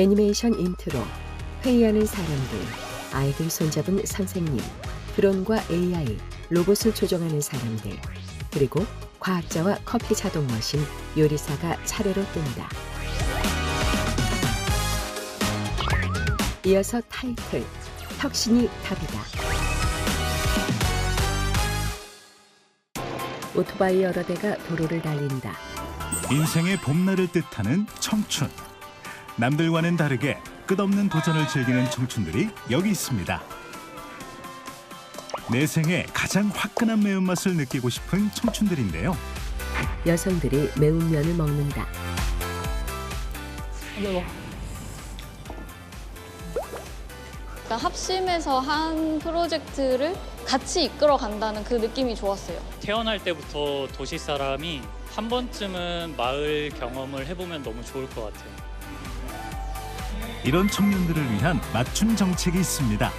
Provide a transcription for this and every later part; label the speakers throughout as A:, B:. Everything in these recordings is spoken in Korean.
A: 애니메이션 인트로, 회의하는 사람들, 아이들 손잡은 선생님, 드론과 AI, 로봇을 조종하는 사람들, 그리고 과학자와 커피 자동 머신, 요리사가 차례로 뜬다. 이어서 타이틀, 혁신이 답이다. 오토바이 여러 대가 도로를 달린다.
B: 인생의 봄날을 뜻하는 청춘. 남들과는 다르게 끝없는 도전을 즐기는 청춘들이 여기 있습니다. 내 생에 가장 화끈한 매운맛을 느끼고 싶은 청춘들인데요.
A: 여성들이 매운 면을 먹는다.
C: 그러니까 합심해서 한 프로젝트를 같이 이끌어 간다는 그 느낌이 좋았어요.
D: 태어날 때부터 도시 사람이 한 번쯤은 마을 경험을 해보면 너무 좋을 것 같아요.
B: 이런 청년들을 위한 맞춤 정책이 있습니다.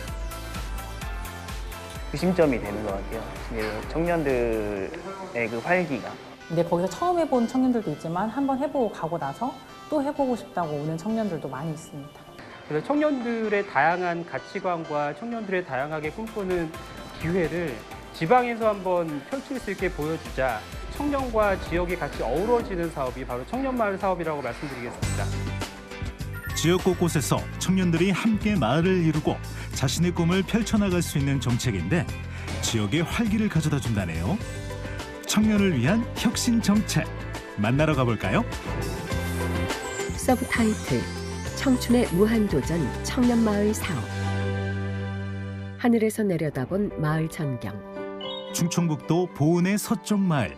E: 구심점이 되는 것 같아요. 이제 청년들의 그 활기가
F: 근데 거기서 처음 해본 청년들도 있지만 한번 해보고 가고 나서 또 해보고 싶다고 오는 청년들도 많이 있습니다.
G: 그래서 청년들의 다양한 가치관과 청년들의 다양하게 꿈꾸는 기회를 지방에서 한번 펼칠 수 있게 보여주자 청년과 지역이 같이 어우러지는 사업이 바로 청년마을 사업이라고 말씀드리겠습니다.
B: 지역 곳곳에서 청년들이 함께 마을을 이루고 자신의 꿈을 펼쳐나갈 수 있는 정책인데 지역에 활기를 가져다 준다네요. 청년을 위한 혁신 정책 만나러 가볼까요?
A: 서브 타이틀 청춘의 무한도전 청년마을 사업 하늘에서 내려다본 마을 전경
B: 충청북도 보은의 서쪽 마을.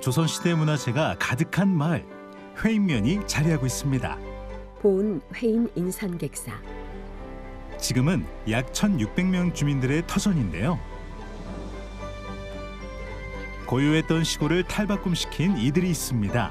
B: 조선시대 문화재가 가득한 마을. 회인면이 자리하고 있습니다.
A: 보은 회인 인산객사
B: 지금은 약 1,600명 주민들의 터전인데요. 고요했던 시골을 탈바꿈시킨 이들이 있습니다.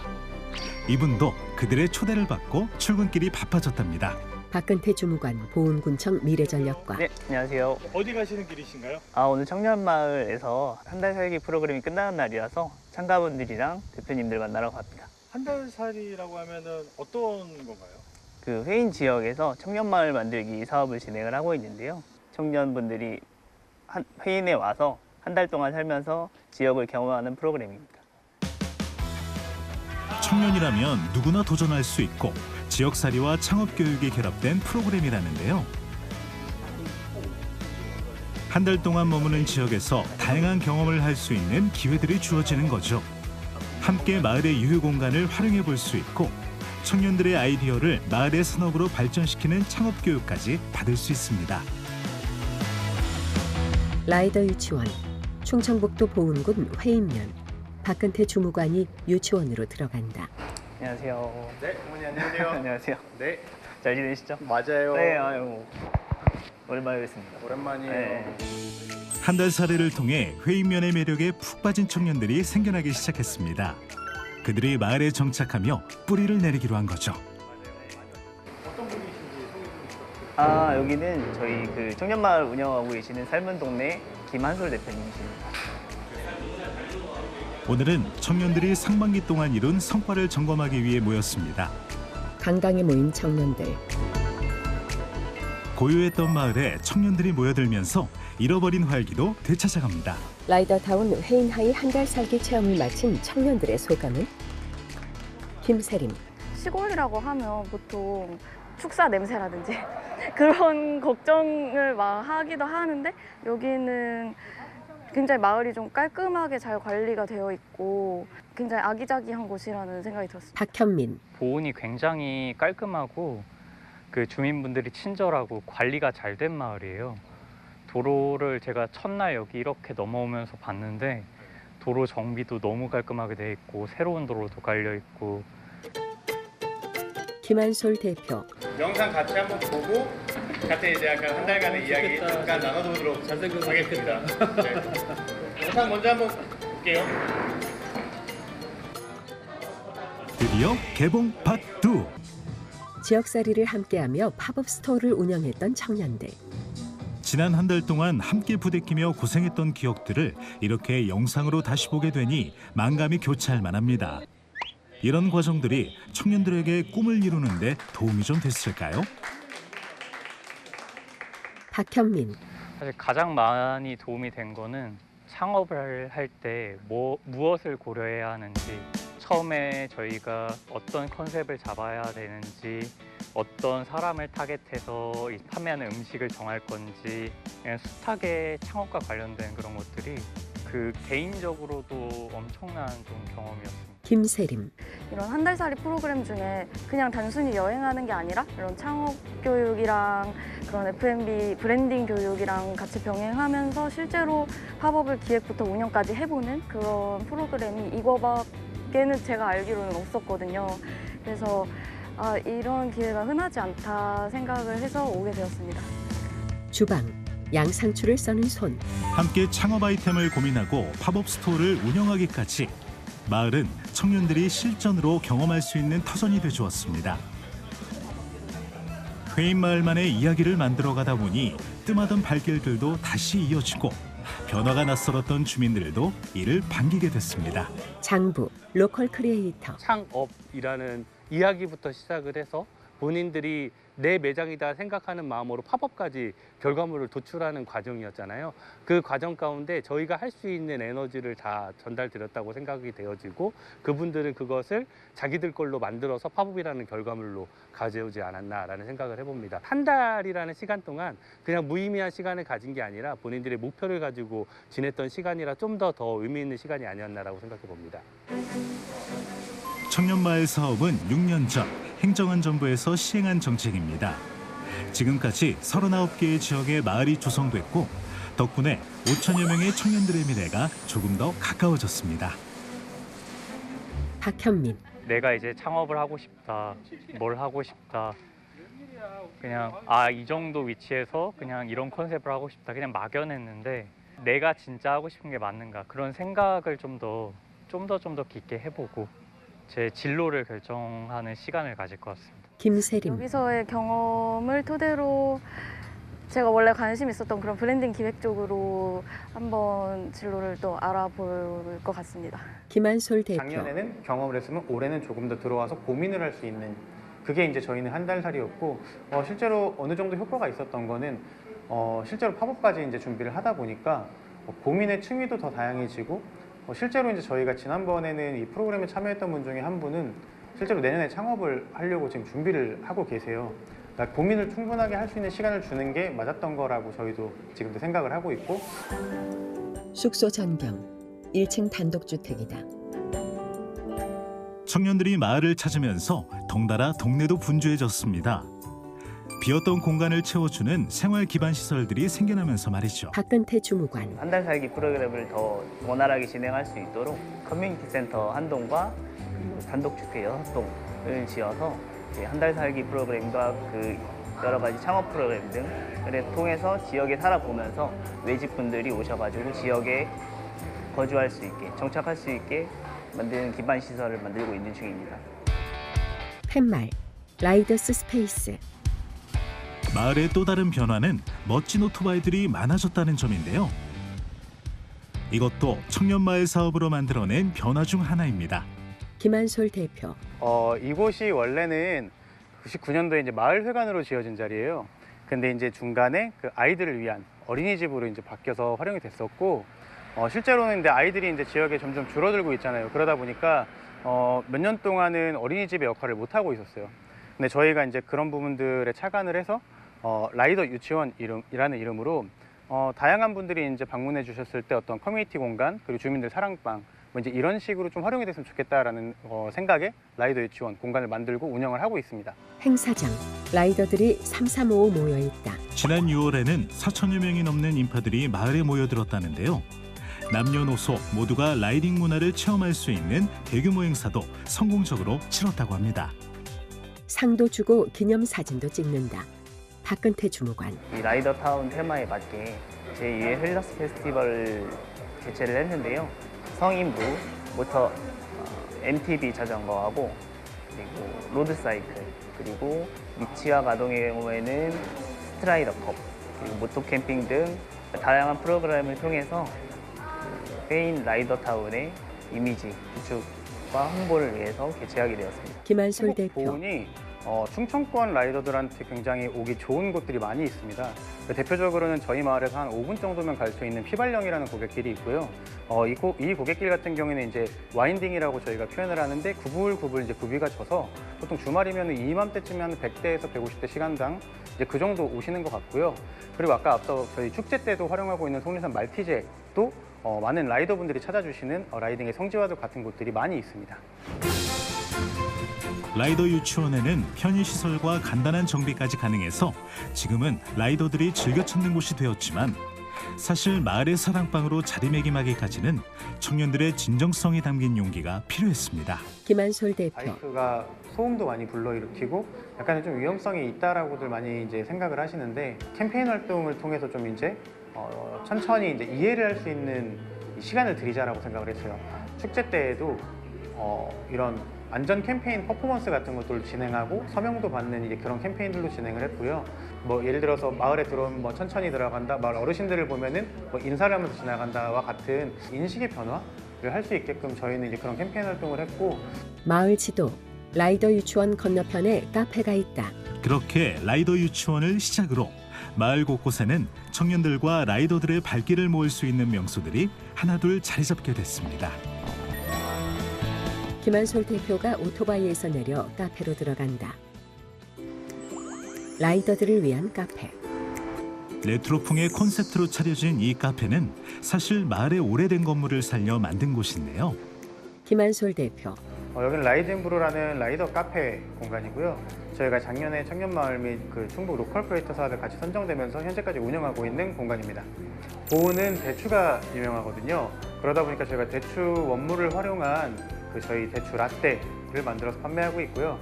B: 이분도 그들의 초대를 받고 출근길이 바빠졌답니다.
A: 박근태 주무관 보은군청 미래전력과
E: 네 안녕하세요.
H: 어디 가시는 길이신가요?
E: 아 오늘 청년마을에서 한 달 살기 프로그램이 끝나는 날이라서 참가분들이랑 대표님들 만나러 갑니다.
H: 한 달 살이라고 하면은 어떤 건가요?
E: 그 회인 지역에서 청년 마을 만들기 사업을 진행을 하고 있는데요. 청년분들이 한 회인에 와서 한 달 동안 살면서 지역을 경험하는 프로그램입니다.
B: 청년이라면 누구나 도전할 수 있고 지역살이와 창업교육이 결합된 프로그램이라는데요. 한 달 동안 머무는 지역에서 다양한 경험을 할 수 있는 기회들이 주어지는 거죠. 함께 마을의 유휴 공간을 활용해 볼 수 있고 청년들의 아이디어를 마을의 산업으로 발전시키는 창업 교육까지 받을 수 있습니다.
A: 라이더 유치원 충청북도 보은군 회인면 박근태 주무관이 유치원으로 들어간다.
E: 안녕하세요.
H: 네, 어머니 안녕하세요.
E: 안녕하세요.
H: 네,
E: 잘 지내시죠?
H: 맞아요.
E: 네, 아유 오랜만에 뵙습니다.
H: 오랜만이에요.
E: 네.
B: 한달 살이를 통해 회인면의 매력에 푹 빠진 청년들이 생겨나기 시작했습니다. 그들이 마을에 정착하며 뿌리를 내리기로 한 거죠.
E: 아 여기는 저희 그 청년마을 운영하고 계시는 삶은 동네 김한솔 대표님이십니다.
B: 오늘은 청년들이 상반기 동안 이룬 성과를 점검하기 위해 모였습니다.
A: 강당에 모인 청년들
B: 고요했던 마을에 청년들이 모여들면서 잃어버린 활기도 되찾아갑니다.
A: 라이더타운 회인하이 한 달 살기 체험을 마친 청년들의 소감은 김세림
C: 시골이라고 하면 보통 축사 냄새라든지 그런 걱정을 막 하기도 하는데 여기는 굉장히 마을이 좀 깔끔하게 잘 관리가 되어 있고 굉장히 아기자기한 곳이라는 생각이 들었습니다.
A: 박현민
D: 보온이 굉장히 깔끔하고 그 주민분들이 친절하고 관리가 잘 된 마을이에요. 도로를 제가 첫날 여기 이렇게 넘어오면서 봤는데 도로 정비도 너무 깔끔하게 돼 있고 새로운 도로도 깔려 있고
A: 김한솔 대표
H: 영상 같이 한번 보고 같은 이제 약간 한 달간의 이야기 잠깐 나눠보도록 하겠습니다. 네. 영상 먼저 한번 볼게요.
B: 드디어 개봉 파트
A: 지역살이를 함께하며 팝업 스토어를 운영했던 청년들
B: 지난 한 달 동안 함께 부대끼며 고생했던 기억들을 이렇게 영상으로 다시 보게 되니 만감이 교차할 만합니다. 이런 과정들이 청년들에게 꿈을 이루는데 도움이 좀 됐을까요?
A: 박현민,
D: 사실 가장 많이 도움이 된 거는 창업을 할 때 뭐, 무엇을 고려해야 하는지 처음에 저희가 어떤 컨셉을 잡아야 되는지 어떤 사람을 타겟해서 이 판매하는 음식을 정할 건지 그냥 숱하게 창업과 관련된 그런 것들이 그 개인적으로도 엄청난 좀 경험이었습니다.
A: 김세림,
C: 이런 한 달살이 프로그램 중에 그냥 단순히 여행하는 게 아니라 이런 창업 교육이랑 그런 F&B 브랜딩 교육이랑 같이 병행하면서 실제로 팝업을 기획부터 운영까지 해보는 그런 프로그램이 이거 밖에는 제가 알기로는 없었거든요. 그래서 아, 이런 기회가 흔하지 않다 생각을 해서 오게 되었습니다.
A: 주방, 양상추를 써는 손,
B: 함께 창업 아이템을 고민하고 팝업 스토어를 운영하기까지 마을은 청년들이 실전으로 경험할 수 있는 터전이 되주었습니다. 회인 마을만의 이야기를 만들어가다 보니 뜸하던 발길들도 다시 이어지고 변화가 낯설었던 주민들도 이를 반기게 됐습니다.
A: 장부, 로컬 크리에이터,
G: 창업이라는 이야기부터 시작을 해서 본인들이 내 매장이다 생각하는 마음으로 팝업까지 결과물을 도출하는 과정이었잖아요. 그 과정 가운데 저희가 할 수 있는 에너지를 다 전달 드렸다고 생각이 되어지고 그분들은 그것을 자기들 걸로 만들어서 팝업이라는 결과물로 가져오지 않았나라는 생각을 해봅니다. 한 달이라는 시간 동안 그냥 무의미한 시간을 가진 게 아니라 본인들의 목표를 가지고 지냈던 시간이라 좀 더더 의미 있는 시간이 아니었나라고 생각해 봅니다.
B: 청년마을 사업은 6년 전 행정안전부에서 시행한 정책입니다. 지금까지 39개의 지역의 마을이 조성됐고 덕분에 5천여 명의 청년들의 미래가 조금 더 가까워졌습니다.
A: 박현민,
D: 내가 이제 창업을 하고 싶다, 뭘 하고 싶다. 그냥 아 이 정도 위치에서 그냥 이런 컨셉을 하고 싶다. 그냥 막연했는데 내가 진짜 하고 싶은 게 맞는가 그런 생각을 좀 더 좀 더 좀 더 깊게 해보고 제 진로를 결정하는 시간을 가질 것 같습니다.
A: 김세림,
C: 여기서의 경험을 토대로 제가 원래 관심 있었던 그런 브랜딩 기획 쪽으로 한번 진로를 또 알아볼 것 같습니다.
A: 김한솔 대표,
I: 작년에는 경험을 했으면 올해는 조금 더 들어와서 고민을 할 수 있는 그게 이제 저희는 한 달 살이었고 어, 실제로 어느 정도 효과가 있었던 거는 어, 실제로 팝업까지 이제 준비를 하다 보니까 어, 고민의 층위도 더 다양해지고 어, 실제로 이제 저희가 지난번에는 이 프로그램에 참여했던 분 중에 한 분은 실제로 내년에 창업을 하려고 지금 준비를 하고 계세요. 그러니까 고민을 충분하게 할 수 있는 시간을 주는 게 맞았던 거라고 저희도 지금도 생각을 하고 있고
A: 숙소 전경, 1층 단독주택이다.
B: 청년들이 마을을 찾으면서 덩달아 동네도 분주해졌습니다. 비었던 공간을 채워주는 생활 기반 시설들이 생겨나면서 말이죠.
A: 박근태 주무관,
E: 한 달 살기 프로그램을 더 원활하게 진행할 수 있도록 커뮤니티 센터 한 동과 단독주택 여섯 동을 지어서 한 달 살기 프로그램과 그 여러 가지 창업 프로그램 등을 통해서 지역에 살아보면서 외집분들이 오셔가지고 지역에 거주할 수 있게 정착할 수 있게 만드는 기반 시설을 만들고 있는 중입니다.
A: 팻말, 라이더스 스페이스,
B: 마을의 또 다른 변화는 멋진 오토바이들이 많아졌다는 점인데요. 이것도 청년마을 사업으로 만들어낸 변화 중 하나입니다.
A: 김한솔 대표,
I: 어, 이곳이 원래는 99년도에 이제 마을회관으로 지어진 자리예요. 근데 이제 중간에 그 아이들을 위한 어린이집으로 이제 바뀌어서 활용이 됐었고, 어, 실제로는 이제 아이들이 이제 지역에 점점 줄어들고 있잖아요. 그러다 보니까 어, 몇 년 동안은 어린이집의 역할을 못 하고 있었어요. 근데 저희가 이제 그런 부분들에 착안을 해서 어, 라이더 유치원 이름이라는 이름으로 어, 다양한 분들이 이제 방문해 주셨을 때 어떤 커뮤니티 공간 그리고 주민들 사랑방 뭐 이제 이런 식으로 좀 활용이 됐으면 좋겠다라는 어, 생각에 라이더 유치원 공간을 만들고 운영을 하고 있습니다.
A: 행사장, 라이더들이 3355 모여 있다.
B: 지난 6월에는 4천여 명이 넘는 인파들이 마을에 모여들었다는데요. 남녀노소 모두가 라이딩 문화를 체험할 수 있는 대규모 행사도 성공적으로 치렀다고 합니다.
A: 상도 주고 기념 사진도 찍는다. 박근태 주무관,
E: 이 라이더 타운 테마에 맞게 제2회 헬러스 페스티벌을 개최를 했는데요. 성인부부터 어, MTB 자전거하고 그리고 로드 사이클 그리고 미치와 가동의 경우에는 스트라이더 컵 그리고 모토 캠핑 등 다양한 프로그램을 통해서 페인 라이더 타운의 이미지 구축 과 홍보를 위해서 개최하게 되었습니다.
A: 김한솔 대표.
I: 어, 충청권 라이더들한테 굉장히 오기 좋은 곳들이 많이 있습니다. 그 대표적으로는 저희 마을에서 한 5분 정도면 갈 수 있는 피발령이라는 고객길이 있고요. 어, 이, 고, 이 고객길 같은 경우에는 이제 와인딩이라고 저희가 표현을 하는데 구불구불 이제 구비가 져서 보통 주말이면 이맘때쯤에 한 100대에서 150대 시간당 이제 그 정도 오시는 것 같고요. 그리고 아까 앞서 저희 축제 때도 활용하고 있는 속리산 말티제도 어, 많은 라이더분들이 찾아주시는 어, 라이딩의 성지와도 같은 곳들이 많이 있습니다.
B: 라이더 유치원에는 편의시설과 간단한 정비까지 가능해서 지금은 라이더들이 즐겨 찾는 곳이 되었지만 사실 마을의 사랑방으로 자리매김하기까지는 청년들의 진정성이 담긴 용기가 필요했습니다.
A: 김한솔 대표.
I: 바이크가 소음도 많이 불러일으키고 약간의 좀 위험성이 있다라고들 많이 이제 생각을 하시는데 캠페인 활동을 통해서 좀 이제 어, 천천히 이제 이해를 할 수 있는 이 시간을 드리자라고 생각을 했어요. 축제 때에도 어, 이런 안전 캠페인 퍼포먼스 같은 것들을 진행하고 서명도 받는 이제 그런 캠페인들도 진행을 했고요. 뭐 예를 들어서 마을에 들어오면 뭐 천천히 들어간다, 마을 어르신들을 보면은 뭐 인사를 하면서 지나간다와 같은 인식의 변화를 할 수 있게끔 저희는 이제 그런 캠페인 활동을 했고
A: 마을 지도. 라이더 유치원 건너편에 카페가 있다.
B: 그렇게 라이더 유치원을 시작으로 마을 곳곳에는 청년들과 라이더들의 발길을 모을 수 있는 명소들이 하나둘 자리 잡게 됐습니다.
A: 김한솔 대표가 오토바이에서 내려 카페로 들어간다. 라이더들을 위한 카페.
B: 레트로풍의 콘셉트로 차려진 이 카페는 사실 마을의 오래된 건물을 살려 만든 곳인데요.
A: 김한솔 대표.
I: 어, 여기는 라이딩브루라는 라이더 카페 공간이고요. 저희가 작년에 청년마을 및 그 충북 로컬 크리에이터 사업에 같이 선정되면서 현재까지 운영하고 있는 공간입니다. 보호는 대추가 유명하거든요. 그러다 보니까 저희가 대추 원물을 활용한 그 저희 대추 라떼를 만들어서 판매하고 있고요.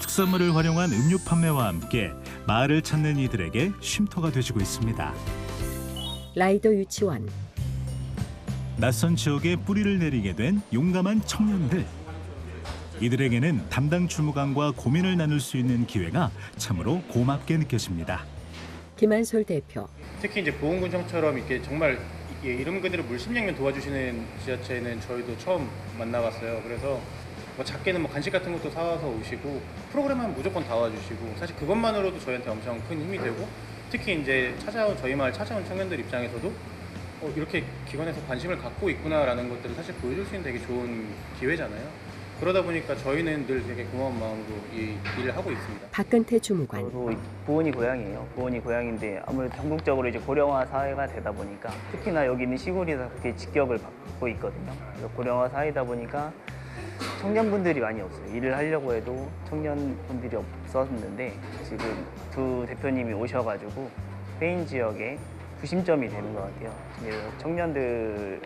B: 특산물을 활용한 음료 판매와 함께 마을을 찾는 이들에게 쉼터가 되주고 있습니다.
A: 라이더 유치원.
B: 낯선 지역에 뿌리를 내리게 된 용감한 청년들. 이들에게는 담당 주무관과 고민을 나눌 수 있는 기회가 참으로 고맙게 느껴집니다.
A: 김한솔 대표.
H: 특히 이제 보훈군청처럼 이렇게 정말 이게 이름 그대로 물심양면 도와주시는 지자체는 저희도 처음 만나봤어요. 그래서 뭐 작게는 뭐 간식 같은 것도 사와서 오시고 프로그램 하면 무조건 다 와주시고 사실 그것만으로도 저희한테 엄청 큰 힘이 되고 특히 이제 찾아온 저희 마을 찾아온 청년들 입장에서도 어, 이렇게 기관에서 관심을 갖고 있구나라는 것들을 사실 보여줄 수 있는 되게 좋은 기회잖아요. 그러다 보니까 저희는 늘 되게 고마운 마음으로 이 일을 하고 있습니다.
A: 박근태 주무관.
E: 저도 보은이 고향이에요. 보은이 고향인데 아무래도 전국적으로 이제 고령화 사회가 되다 보니까 특히나 여기 있는 시골이다 그렇게 직격을 받고 있거든요. 그래서 고령화 사회다 보니까 청년분들이 많이 없어요. 일을 하려고 해도 청년분들이 없었는데 지금 두 대표님이 오셔가지고 페인 지역에 구심점이 되는 것 같아요. 청년들의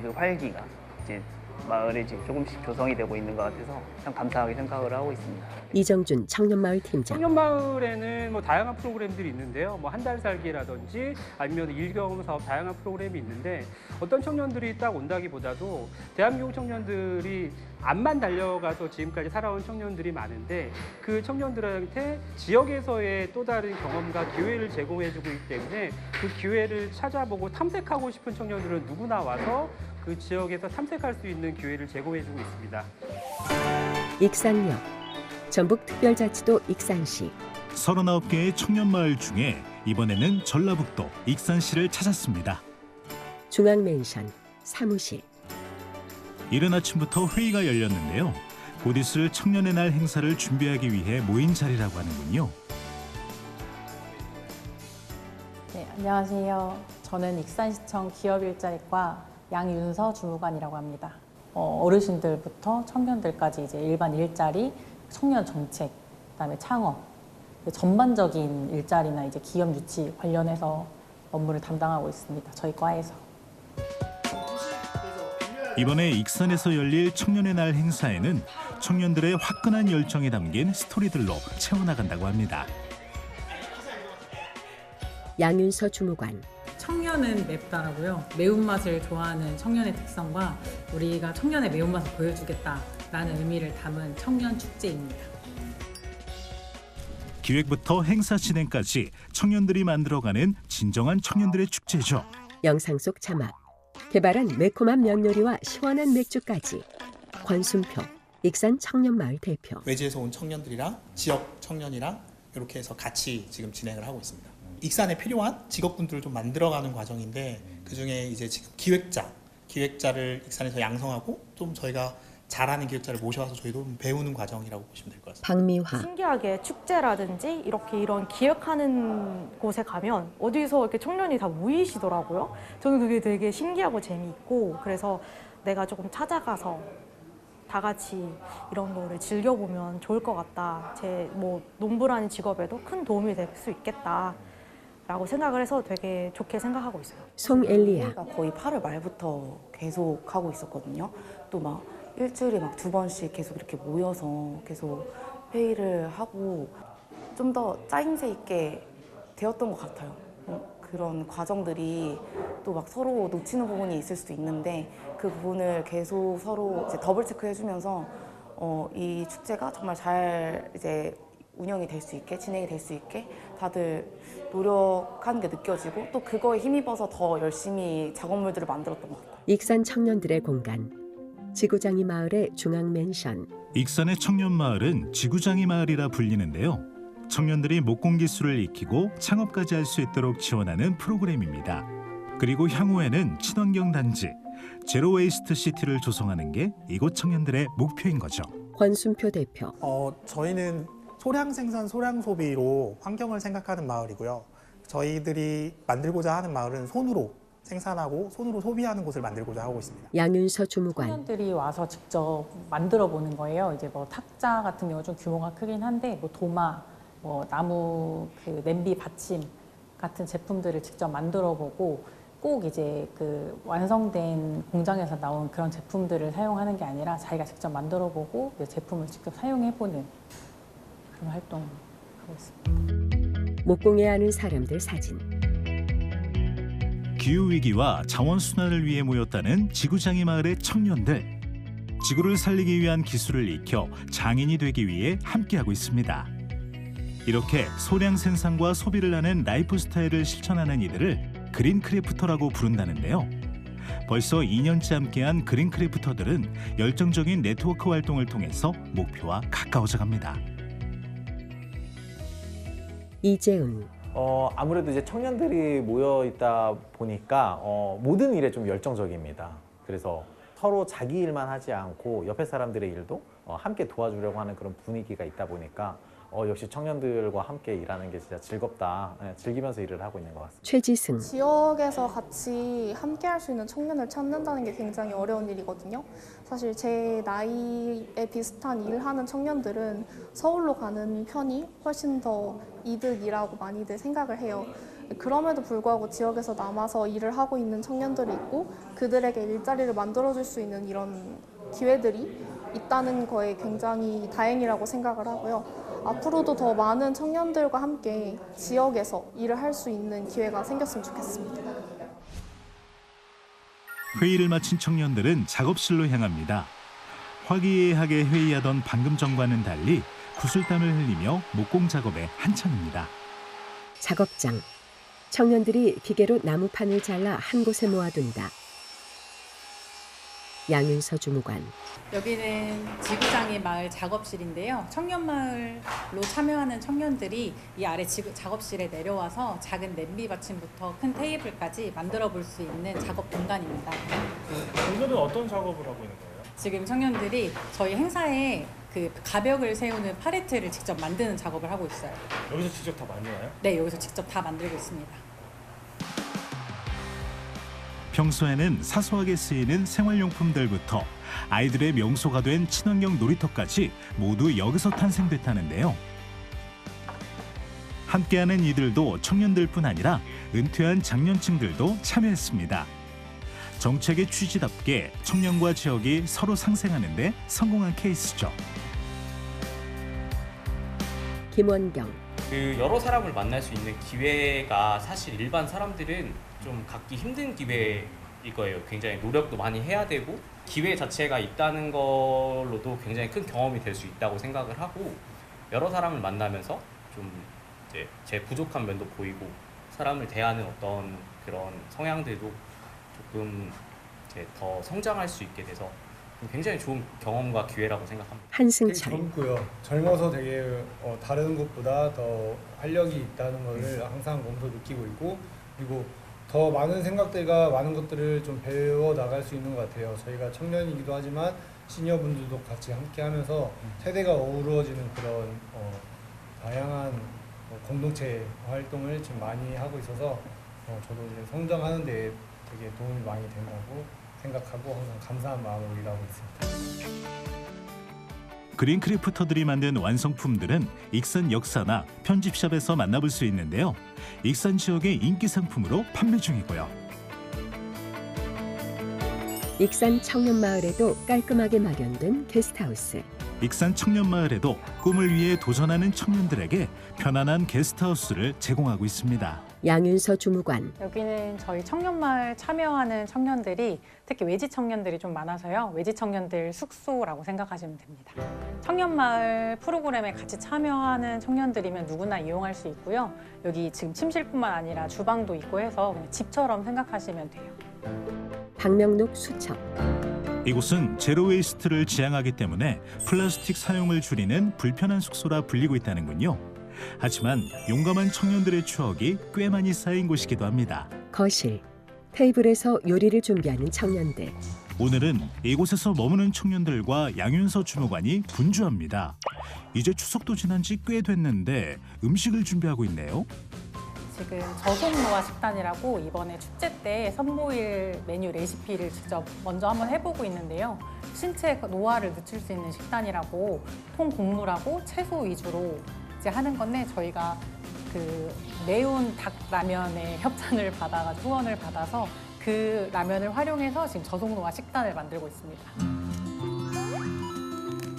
E: 그 활기가 이제 마을에 지금 조금씩 조성이 되고 있는 것 같아서 참 감사하게 생각을 하고 있습니다.
A: 이정준 청년마을 팀장.
G: 청년마을에는 뭐 다양한 프로그램들이 있는데요. 뭐 한 달 살기라든지 아니면 일경험 사업 다양한 프로그램이 있는데 어떤 청년들이 딱 온다기보다도 대한민국 청년들이 앞만 달려가서 지금까지 살아온 청년들이 많은데 그 청년들한테 지역에서의 또 다른 경험과 기회를 제공해주고 있기 때문에 그 기회를 찾아보고 탐색하고 싶은 청년들은 누구나 와서 그 지역에서 탐색할 수 있는 기회를 제공해주고 있습니다.
A: 익산역. 전북특별자치도 익산시.
B: 39개의 청년 마을 중에 이번에는 전라북도 익산시를 찾았습니다.
A: 중앙맨션. 사무실.
B: 이른 아침부터 회의가 열렸는데요. 곧 있을 청년의 날 행사를 준비하기 위해 모인 자리라고 하는군요.
F: 네, 안녕하세요. 저는 익산시청 기업일자리과 양윤서 주무관이라고 합니다. 어, 어르신들부터 청년들까지 이제 일반 일자리, 청년 정책, 그다음에 창업, 전반적인 일자리나 이제 기업 유치 관련해서 업무를 담당하고 있습니다. 저희 과에서.
B: 이번에 익산에서 열릴 청년의 날 행사에는 청년들의 화끈한 열정이 담긴 스토리들로 채워나간다고 합니다.
A: 양윤서 주무관.
F: 청년은 맵다라고요. 매운맛을 좋아하는 청년의 특성과 우리가 청년의 매운맛을 보여주겠다 라는 의미를 담은 청년 축제입니다.
B: 기획부터 행사 진행까지 청년들이 만들어가는 진정한 청년들의 축제죠.
A: 영상 속 자막. 개발한 매콤한 면 요리와 시원한 맥주까지 권순표 익산 청년마을 대표
J: 외지에서 온 청년들이랑 지역 청년이랑 이렇게 해서 같이 지금 진행을 하고 있습니다. 익산에 필요한 직업군들을 좀 만들어가는 과정인데 그 중에 이제 지금 기획자, 기획자를 익산에서 양성하고 좀 저희가 잘하는 기획자를 모셔와서 저희도 좀 배우는 과정이라고 보시면 될 것 같습니다.
A: 박미화
K: 신기하게 축제라든지 이렇게 이런 기획하는 곳에 가면 어디서 이렇게 청년이 다 모이시더라고요. 저는 그게 되게 신기하고 재미있고 그래서 내가 조금 찾아가서 다 같이 이런 거를 즐겨보면 좋을 것 같다. 제 뭐 농부라는 직업에도 큰 도움이 될 수 있겠다. 라고 생각을 해서 되게 좋게 생각하고 있어요.
A: 송엘리아
L: 거의 8월 말부터 계속 하고 있었거든요. 또 막 일주일에 막 두 번씩 계속 이렇게 모여서 계속 회의를 하고 좀 더 짜임새 있게 되었던 것 같아요. 어, 그런 과정들이 또 막 서로 놓치는 부분이 있을 수도 있는데 그 부분을 계속 서로 이제 더블 체크 해주면서 어, 이 축제가 정말 잘 이제 운영이 될 수 있게 진행이 될 수 있게 다들 노력하는 게 느껴지고 또 그거에 힘입어서 더 열심히 작업물들을 만들었던 것 같아요.
A: 익산 청년들의 공간 지구장이 마을의 중앙 맨션
B: 익산의 청년 마을은 지구장이 마을이라 불리는데요. 청년들이 목공 기술을 익히고 창업까지 할 수 있도록 지원하는 프로그램입니다. 그리고 향후에는 친환경 단지 제로 웨이스트 시티를 조성하는 게 이곳 청년들의 목표인 거죠.
A: 권순표 대표
J: 어, 저희는 소량 생산, 소량 소비로 환경을 생각하는 마을이고요. 저희들이 만들고자 하는 마을은 손으로 생산하고 손으로 소비하는 곳을 만들고자 하고 있습니다.
A: 양윤서 주무관
F: 청년들이 와서 직접 만들어 보는 거예요. 이제 뭐 탁자 같은 경우 좀 규모가 크긴 한데 뭐 도마, 뭐 나무 그 냄비 받침 같은 제품들을 직접 만들어 보고 꼭 이제 그 완성된 공장에서 나온 그런 제품들을 사용하는 게 아니라 자기가 직접 만들어 보고 이제 제품을 직접 사용해 보는 그런 활동 하고 있습니다.
A: 목공해야 하는 사람들 사진
B: 기후 위기와 자원 순환을 위해 모였다는 지구장이 마을의 청년들. 지구를 살리기 위한 기술을 익혀 장인이 되기 위해 함께하고 있습니다. 이렇게 소량 생산과 소비를 하는 라이프 스타일을 실천하는 이들을 그린 크래프터라고 부른다는데요. 벌써 2년째 함께한 그린 크래프터들은 열정적인 네트워크 활동을 통해서 목표와 가까워져 갑니다.
A: 이재은
M: 어, 아무래도 이제 청년들이 모여 있다 보니까 어, 모든 일에 좀 열정적입니다. 그래서 서로 자기 일만 하지 않고 옆에 사람들의 일도 어, 함께 도와주려고 하는 그런 분위기가 있다 보니까 어, 역시 청년들과 함께 일하는 게 진짜 즐겁다. 예, 즐기면서 일을 하고 있는 것 같습니다.
A: 최지승
N: 지역에서 같이 함께 할 수 있는 청년을 찾는다는 게 굉장히 어려운 일이거든요. 사실 제 나이에 비슷한 일을 하는 청년들은 서울로 가는 편이 훨씬 더 이득이라고 많이들 생각을 해요. 그럼에도 불구하고 지역에서 남아서 일을 하고 있는 청년들이 있고 그들에게 일자리를 만들어줄 수 있는 이런 기회들이 있다는 거에 굉장히 다행이라고 생각을 하고요. 앞으로도 더 많은 청년들과 함께 지역에서 일을 할 수 있는 기회가 생겼으면 좋겠습니다.
B: 회의를 마친 청년들은 작업실로 향합니다. 화기애애하게 회의하던 방금 전과는 달리 구슬땀을 흘리며 목공 작업에 한창입니다.
A: 작업장 청년들이 기계로 나무판을 잘라 한 곳에 모아둔다. 양윤서 주무관
F: 여기는 지구장의 마을 작업실인데요. 청년 마을로 참여하는 청년들이 이 아래 지구, 작업실에 내려와서 작은 냄비 받침부터 큰 테이블까지 만들어 볼 수 있는 작업 공간입니다.
H: 오늘은 어떤 작업을 하고 있는 거예요?
F: 지금 청년들이 저희 행사에 그 가벽을 세우는 팔레트를 직접 만드는 작업을 하고 있어요.
H: 여기서 직접 다 만드나요?
F: 네, 여기서 직접 다 만들고 있습니다.
B: 평소에는 사소하게 쓰이는 생활용품들부터 아이들의 명소가 된 친환경 놀이터까지 모두 여기서 탄생됐다는데요. 함께하는 이들도 청년들뿐 아니라 은퇴한 장년층들도 참여했습니다. 정책의 취지답게 청년과 지역이 서로 상생하는 데 성공한 케이스죠.
A: 김원경
O: 그 여러 사람을 만날 수 있는 기회가 사실 일반 사람들은 좀 갖기 힘든 기회일 거예요. 굉장히 노력도 많이 해야 되고 기회 자체가 있다는 걸로도 굉장히 큰 경험이 될 수 있다고 생각을 하고 여러 사람을 만나면서 좀 이제 제 부족한 면도 보이고 사람을 대하는 어떤 그런 성향들도 조금 이제 더 성장할 수 있게 돼서 굉장히 좋은 경험과 기회라고 생각합니다.
A: 한승철,
P: 젊고요. 젊어서 되게 어, 다른 것보다 더 활력이 있다는 것을 항상 몸소 느끼고 있고 그리고 더 많은 생각들과 많은 것들을 좀 배워 나갈 수 있는 것 같아요. 저희가 청년이기도 하지만 시니어분들도 같이 함께 하면서 세대가 어우러지는 그런 어, 다양한 어, 공동체 활동을 지금 많이 하고 있어서 어, 저도 이제 성장하는 데 되게 도움이 많이 된다고 생각하고 항상 감사한 마음으로 일하고 있습니다.
B: 그린크래프터들이 만든 완성품들은 익산 역사나 편집샵에서 만나볼 수 있는데요. 익산 지역의 인기 상품으로 판매 중이고요.
A: 익산 청년마을에도 깔끔하게 마련된 게스트하우스.
B: 익산 청년마을에도 꿈을 위해 도전하는 청년들에게 편안한 게스트하우스를 제공하고 있습니다.
A: 양윤서 주무관,
F: 여기는 저희 청년마을 참여하는 청년들이 특히 외지 청년들이 좀 많아서요. 외지 청년들 숙소라고 생각하시면 됩니다. 청년마을 프로그램에 같이 참여하는 청년들이면 누구나 이용할 수 있고요. 여기 지금 침실뿐만 아니라 주방도 있고 해서 그냥 집처럼 생각하시면 돼요.
A: 박명록 수첩,
B: 이곳은 제로 웨이스트를 지향하기 때문에 플라스틱 사용을 줄이는 불편한 숙소라 불리고 있다는군요. 하지만 용감한 청년들의 추억이 꽤 많이 쌓인 곳이기도 합니다.
A: 거실, 테이블에서 요리를 준비하는 청년들.
B: 오늘은 이곳에서 머무는 청년들과 양윤서 주무관이 분주합니다. 이제 추석도 지난 지 꽤 됐는데 음식을 준비하고 있네요.
F: 지금 저속노화 식단이라고 이번에 축제 때 선보일 메뉴 레시피를 직접 먼저 한번 해보고 있는데요. 신체 노화를 늦출 수 있는 식단이라고 통곡물하고 채소 위주로 이제 하는 건데 저희가 그 매운 닭 라면의 협찬을 받아가지고 후원을 받아서 그 라면을 활용해서 지금 저속노화 식단을 만들고 있습니다.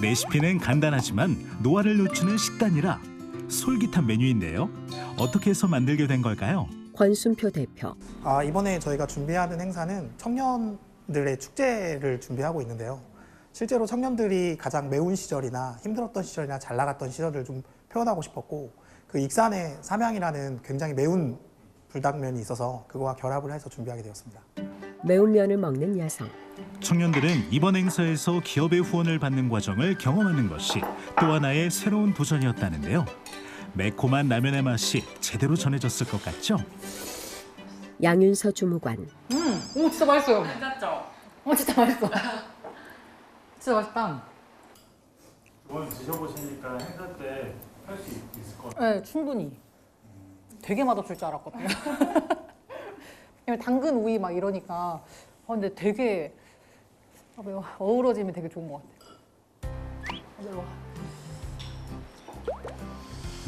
B: 레시피는 간단하지만 노화를 늦추는 식단이라 솔깃한 메뉴인데요. 어떻게 해서 만들게 된 걸까요?
A: 권순표 대표,
J: 아, 이번에 저희가 준비하는 행사는 청년들의 축제를 준비하고 있는데요. 실제로 청년들이 가장 매운 시절이나 힘들었던 시절이나 잘 나갔던 시절을 좀 표현하고 싶었고 그 익산의 삼양이라는 굉장히 매운 불닭면이 있어서 그거와 결합을 해서 준비하게 되었습니다.
A: 매운 면을 먹는 여성,
B: 청년들은 이번 행사에서 기업의 후원을 받는 과정을 경험하는 것이 또 하나의 새로운 도전이었다는데요. 매콤한 라면의 맛이 제대로 전해졌을 것 같죠?
A: 양윤서 주무관,
F: 음, 오 진짜 맛있어요. 괜찮죠? 어 진짜 맛있어. 진짜 맛있다.
H: 이번 드셔보시니까 행사 때 할 수 있을 것 같아요.
F: 네, 충분히. 되게 맛없을 줄 알았거든요. 왜냐면 당근 우유 막 이러니까 아, 근데 되게 아. 어우러짐이 되게 좋은 것 같아요. 아, 매워.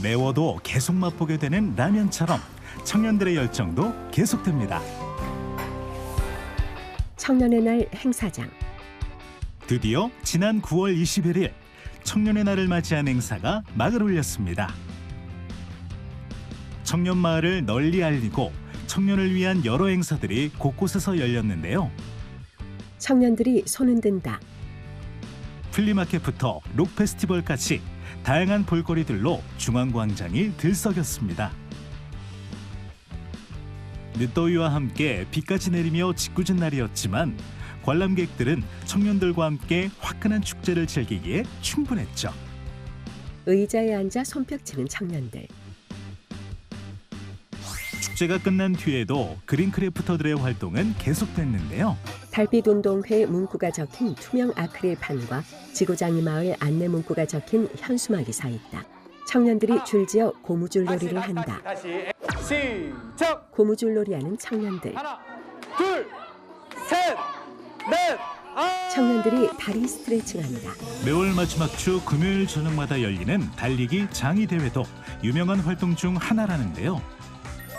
B: 매워도 계속 맛보게 되는 라면처럼 청년들의 열정도 계속됩니다.
A: 청년의 날 행사장,
B: 드디어 지난 9월 21일 청년의 날을 맞이한 행사가 막을 올렸습니다. 청년 마을을 널리 알리고 청년을 위한 여러 행사들이 곳곳에서 열렸는데요.
A: 청년들이 손은 든다.
B: 플리마켓부터 록 페스티벌까지 다양한 볼거리들로 중앙광장이 들썩였습니다. 늦더위와 함께 비까지 내리며 짓궂은 날이었지만 관람객들은 청년들과 함께 화끈한 축제를 즐기기에 충분했죠.
A: 의자에 앉아 손뼉치는 청년들.
B: 축제가 끝난 뒤에도 그린크래프터들의 활동은 계속됐는데요.
A: 달빛 운동회 문구가 적힌 투명 아크릴 판과 지고장이 마을 안내 문구가 적힌 현수막이 서 있다. 청년들이 줄지어 고무줄놀이를 한다.
I: 시작.
A: 고무줄놀이하는 청년들.
I: 하나, 둘, 셋, 넷. 아!
A: 청년들이 다리 스트레칭한다.
B: 매월 마지막 주 금요일 저녁마다 열리는 달리기 장이 대회도 유명한 활동 중 하나라는데요.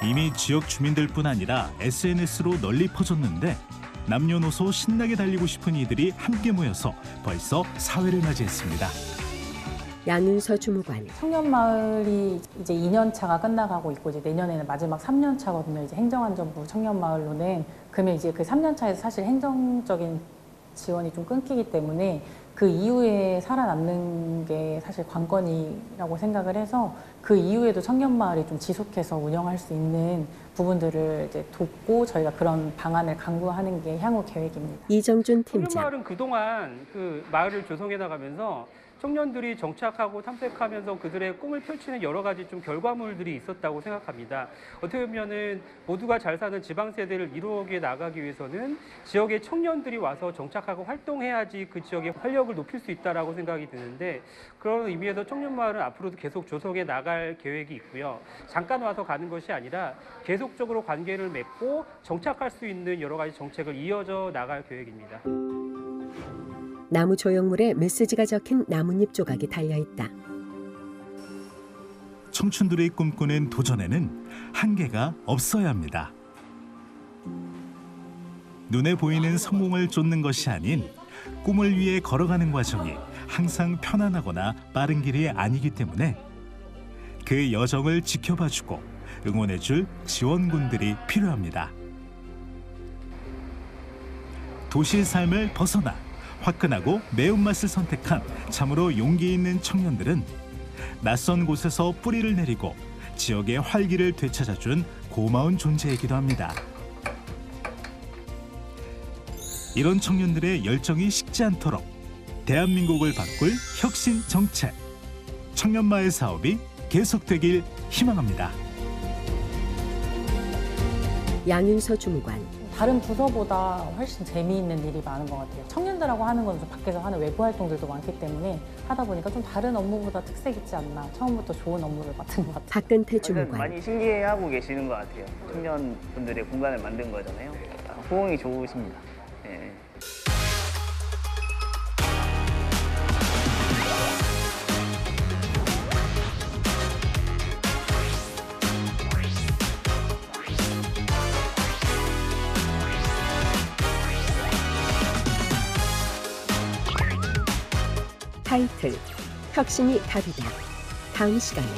B: 이미 지역 주민들뿐 아니라 SNS로 널리 퍼졌는데 남녀노소 신나게 달리고 싶은 이들이 함께 모여서 벌써 사회를 맞이했습니다.
A: 양윤서 주무관,
F: 청년마을이 이제 2년 차가 끝나가고 있고 이제 내년에는 마지막 3년 차거든요. 이제 행정안전부 청년마을로는 그러면 이제 그 3년 차에서 사실 행정적인 지원이 좀 끊기기 때문에 그 이후에 살아남는 게 사실 관건이라고 생각을 해서 그 이후에도 청년마을이 좀 지속해서 운영할 수 있는 부분들을 이제 돕고 저희가 그런 방안을 강구하는 게 향후 계획입니다.
A: 이정준 팀장.
G: 청년마을은 그동안 그 마을을 조성해 나가면서 청년들이 정착하고 탐색하면서 그들의 꿈을 펼치는 여러 가지 좀 결과물들이 있었다고 생각합니다. 어떻게 보면은 모두가 잘 사는 지방 세대를 이루어게 나가기 위해서는 지역의 청년들이 와서 정착하고 활동해야지 그 지역의 활력을 높일 수 있다라고 생각이 드는데 그런 의미에서 청년 마을은 앞으로도 계속 조성해 나갈 계획이 있고요. 잠깐 와서 가는 것이 아니라 계속적으로 관계를 맺고 정착할 수 있는 여러 가지 정책을 이어져 나갈 계획입니다.
A: 나무 조형물에 메시지가 적힌 나뭇잎 조각이 달려 있다.
B: 청춘들이 꿈꾸는 도전에는 한계가 없어야 합니다. 눈에 보이는 성공을 쫓는 것이 아닌 꿈을 위해 걸어가는 과정이 항상 편안하거나 빠른 길이 아니기 때문에 그 여정을 지켜봐주고 응원해줄 지원군들이 필요합니다. 도시의 삶을 벗어나 화끈하고 매운맛을 선택한 참으로 용기 있는 청년들은 낯선 곳에서 뿌리를 내리고 지역의 활기를 되찾아준 고마운 존재이기도 합니다. 이런 청년들의 열정이 식지 않도록 대한민국을 바꿀 혁신 정책 청년마을 사업이 계속되길 희망합니다.
A: 양윤서 주무관.
F: 다른 부서보다 훨씬 재미있는 일이 많은 것 같아요. 청년들하고 하는 건 좀 밖에서 하는 외부 활동들도 많기 때문에 하다 보니까 좀 다른 업무보다 특색 있지 않나. 처음부터 좋은 업무를 맡은 것 같아요.
A: 박근태 주무관.
E: 많이 신기해하고 계시는 것 같아요. 청년분들의 공간을 만든 거잖아요. 호응이 좋으십니다.
A: 타이틀 혁신이 답이다. 다음 시간에